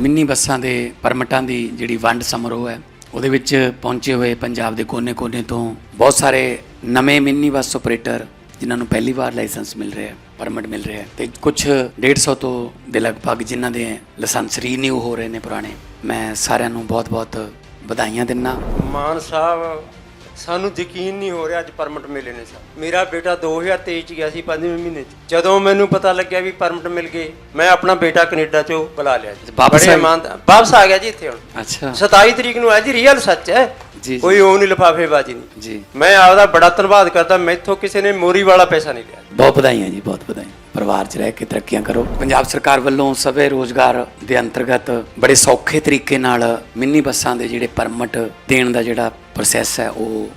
Mini ਬੱਸਾਂ ਦੇ ਪਰਮਿਟਾਂ ਦੀ ਜਿਹੜੀ ਵੰਡ ਸਮਾਰੋਹ ਹੈ, ਉਹਦੇ ਵਿੱਚ ਪਹੁੰਚੇ ਹੋਏ ਪੰਜਾਬ ਦੇ ਕੋਨੇ-ਕੋਨੇ ਤੋਂ ਬਹੁਤ ਸਾਰੇ ਨਵੇਂ ਮਿੰਨੀ ਬੱਸ ਆਪਰੇਟਰ, ਜਿਨ੍ਹਾਂ ਨੂੰ ਪਹਿਲੀ ਵਾਰ ਲਾਇਸੈਂਸ ਮਿਲ ਰਿਹਾ ਹੈ, ਪਰਮਿਟ ਮਿਲ ਰਿਹਾ ਹੈ ਤੇ ਕੁਝ 150 ਤੋਂ ਦੇ ਲਗਭਗ ਜਿਨ੍ਹਾਂ ਦੇ ਲਾਇਸੈਂਸ ਰੀਨਿਊ ਹੋ ਰਹੇ ਨੇ ਪੁਰਾਣੇ। ਮੈਂ ਸਾਰਿਆਂ ਨੂੰ ਬਹੁਤ-ਬਹੁਤ ਵਧਾਈਆਂ ਦਿੰਦਾ ਮਾਨ ਸਾਹਿਬ ਸਾਨੂੰ ਯਕੀਨ ਨਹੀਂ ਹੋ ਰਿਹਾ ਅੱਜ ਪਰਮਿਟ ਮਿਲੇ ਨੇ ਸਰ ਮੇਰਾ ਬੇਟਾ 2023 ਚ ਗਿਆ ਸੀ 5ਵੇਂ ਮਹੀਨੇ ਚ। ਜਦੋਂ ਮੈਨੂੰ ਪਤਾ ਲੱਗਿਆ ਵੀ ਪਰਮਿਟ ਮਿਲ ਗਏ ਮੈਂ ਆਪਣਾ ਬੇਟਾ ਕੈਨੇਡਾ ਚੋਂ ਬੁਲਾ ਲਿਆ ਜੀ। ਵਾਪਸ ਆ? ਇਮਾਨਦਾਰ ਵਾਪਸ ਆ ਗਿਆ ਜੀ ਇੱਥੇ ਹੁਣ। ਅੱਛਾ। 27 ਤਰੀਕ ਨੂੰ ਹੈ ਜੀ ਰੀਅਲ ਸੱਚ ਹੈ। ਜੀ, ਜੀ। ਕੋਈ ਉਹ ਨਹੀਂ ਲਿਫਾਫੇਬਾਜ਼ੀ ਨਹੀਂ। ਜੀ। ਮੈਂ ਆਪਦਾ ਬੜਾ ਧੰਨਵਾਦ ਕਰਦਾ ਮੈਥੋਂ ਕਿਸੇ ਨੇ ਮੋਰੀ ਵਾਲਾ ਪੈਸਾ ਨਹੀਂ ਲਿਆ। ਬਹੁਤ ਵਧਾਈਆਂ ਜੀ ਬਹੁਤ ਵਧਾਈਆਂ। ਪਰਿਵਾਰ 'ਚ ਰਹਿ ਕੇ ਤਰੱਕੀਆਂ ਕਰੋ। ਪੰਜਾਬ ਸਰਕਾਰ ਵੱਲੋਂ ਸਵੇ ਰੋਜ਼ਗਾਰ ਦੇ ਅੰਤਰਗਤ ਬੜੇ ਸੌਖੇ ਤਰੀਕੇ ਨਾਲ ਮਿੰਨੀ ਬੱਸਾਂ ਦੇ ਜਿਹੜੇ ਪਰਮਿਟ ਦੇਣ ਦਾ ਜਿਹੜਾ ਪ੍ਰੋਸੈਸ ਹੈ, ਉਹ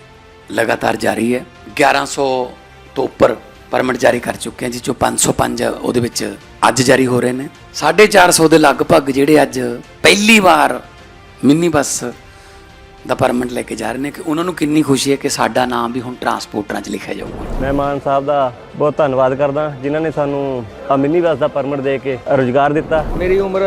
ਲਗਾਤਾਰ ਜਾਰੀ ਹੈ। 1100 ਤੋਂ ਉੱਪਰ ਪਰਮਿਟ ਜਾਰੀ ਕਰ ਚੁੱਕੇ ਹਾਂ ਜੀ, ਜੋ 505 ਉਹਦੇ ਵਿੱਚ ਅੱਜ ਜਾਰੀ ਹੋ ਰਹੇ ਨੇ। 450 ਦੇ ਲਗਭਗ ਜਿਹੜੇ ਅੱਜ ਪਹਿਲੀ ਵਾਰ ਮਿੰਨੀ ਬੱਸ ਦਾ ਪਰਮਿਟ ਲੈ ਕੇ ਜਾ ਰਹੇ ਨੇ, ਕਿ ਉਹਨਾਂ ਨੂੰ ਕਿੰਨੀ ਖੁਸ਼ੀ ਹੈ ਕਿ ਸਾਡਾ ਨਾਮ ਵੀ ਹੁਣ ਟਰਾਂਸਪੋਰਟਰਾਂ 'ਚ ਲਿਖਿਆ ਜਾਊਗਾ। ਮੈਂ ਸਾਹਿਬ ਦਾ ਬਹੁਤ ਧੰਨਵਾਦ ਕਰਦਾ ਜਿਨ੍ਹਾਂ ਨੇ ਸਾਨੂੰ ਆ ਮਿੰਨੀ ਬੱਸ ਦਾ ਪਰਮਿਟ ਦੇ ਕੇ ਰੁਜ਼ਗਾਰ ਦਿੱਤਾ। ਮੇਰੀ ਉਮਰ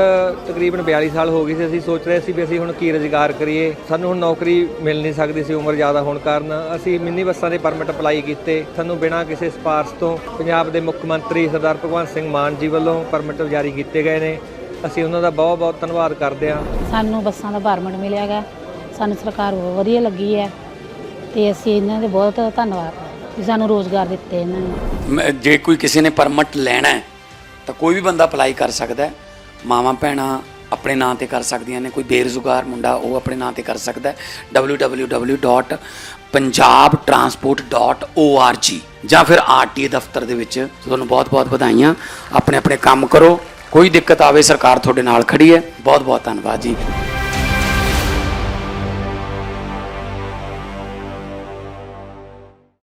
ਤਕਰੀਬਨ 42 ਸਾਲ ਹੋ ਗਈ ਸੀ। ਅਸੀਂ ਸੋਚ ਰਹੇ ਸੀ ਵੀ ਅਸੀਂ ਹੁਣ ਕੀ ਰੁਜ਼ਗਾਰ ਕਰੀਏ। ਸਾਨੂੰ ਹੁਣ ਨੌਕਰੀ ਮਿਲ ਨਹੀਂ ਸਕਦੀ ਸੀ ਉਮਰ ਜ਼ਿਆਦਾ ਹੋਣ ਕਾਰਨ। ਅਸੀਂ ਮਿੰਨੀ ਬੱਸਾਂ ਦੇ ਪਰਮਿਟ ਅਪਲਾਈ ਕੀਤੇ। ਸਾਨੂੰ ਬਿਨਾਂ ਕਿਸੇ ਸਿਫਾਰਸ਼ ਤੋਂ ਪੰਜਾਬ ਦੇ ਮੁੱਖ ਮੰਤਰੀ ਸਰਦਾਰ ਭਗਵੰਤ ਸਿੰਘ ਮਾਨ ਜੀ ਵੱਲੋਂ ਪਰਮਿਟ ਜਾਰੀ ਕੀਤੇ ਗਏ ਨੇ। ਅਸੀਂ ਉਹਨਾਂ ਦਾ ਬਹੁਤ ਬਹੁਤ ਧੰਨਵਾਦ ਕਰਦੇ ਹਾਂ। ਸਾਨੂੰ ਬੱਸਾਂ ਦਾ ਪਰਮਿਟ ਮਿਲਿਆ ਗਾ। ਸਾਨੂੰ ਸਰਕਾਰ ਬਹੁਤ ਵਧੀਆ ਲੱਗੀ ਹੈ। ਤੇ ਅਸੀਂ ਇਹਨਾਂ ਦੇ ਬਹੁਤ ਧੰਨਵਾਦ। ਵੀ ਸਾਨੂੰ ਰੋਜ਼ਗਾਰ ਦਿੱਤੇ ਇਹਨਾਂ ਨੇ। ਮ- ਜੇ ਕੋਈ ਕਿਸੇ ਨੇ ਪਰਮਿਟ ਲੈਣਾ ਹੈ, ਤਾਂ ਕੋਈ ਵੀ ਬੰਦਾ ਅਪਲਾਈ ਕਰ ਸਕਦਾ ਹੈ। ਮਾਵਾਂ ਭੈਣਾਂ ਆਪਣੇ ਨਾਂ ਤੇ ਕਰ ਸਕਦੀਆਂ ਨੇ, ਕੋਈ ਬੇਰੁਜ਼ਗਾਰ ਮੁੰਡਾ ਉਹ ਆਪਣੇ ਨਾਂ ਤੇ ਕਰ ਸਕਦਾ ਹੈ। www.punjabtransport.org ਜਾਂ ਫਿਰ ਆਰਟੀਏ ਦਫ਼ਤਰ ਦੇ ਵਿੱਚ ਤੁਹਾਨੂੰ ਬਹੁਤ-ਬਹੁਤ ਵਧਾਈਆਂ। ਆਪਣੇ ਆਪਣੇ ਕੰਮ ਕਰੋ। ਕੋਈ ਦਿੱਕਤ ਆਵੇ, ਸਰਕਾਰ ਤੁਹਾਡੇ ਨਾਲ ਖੜੀ ਹੈ। ਬਹੁਤ-ਬਹੁਤ ਧੰਨਵਾਦ ਜੀ।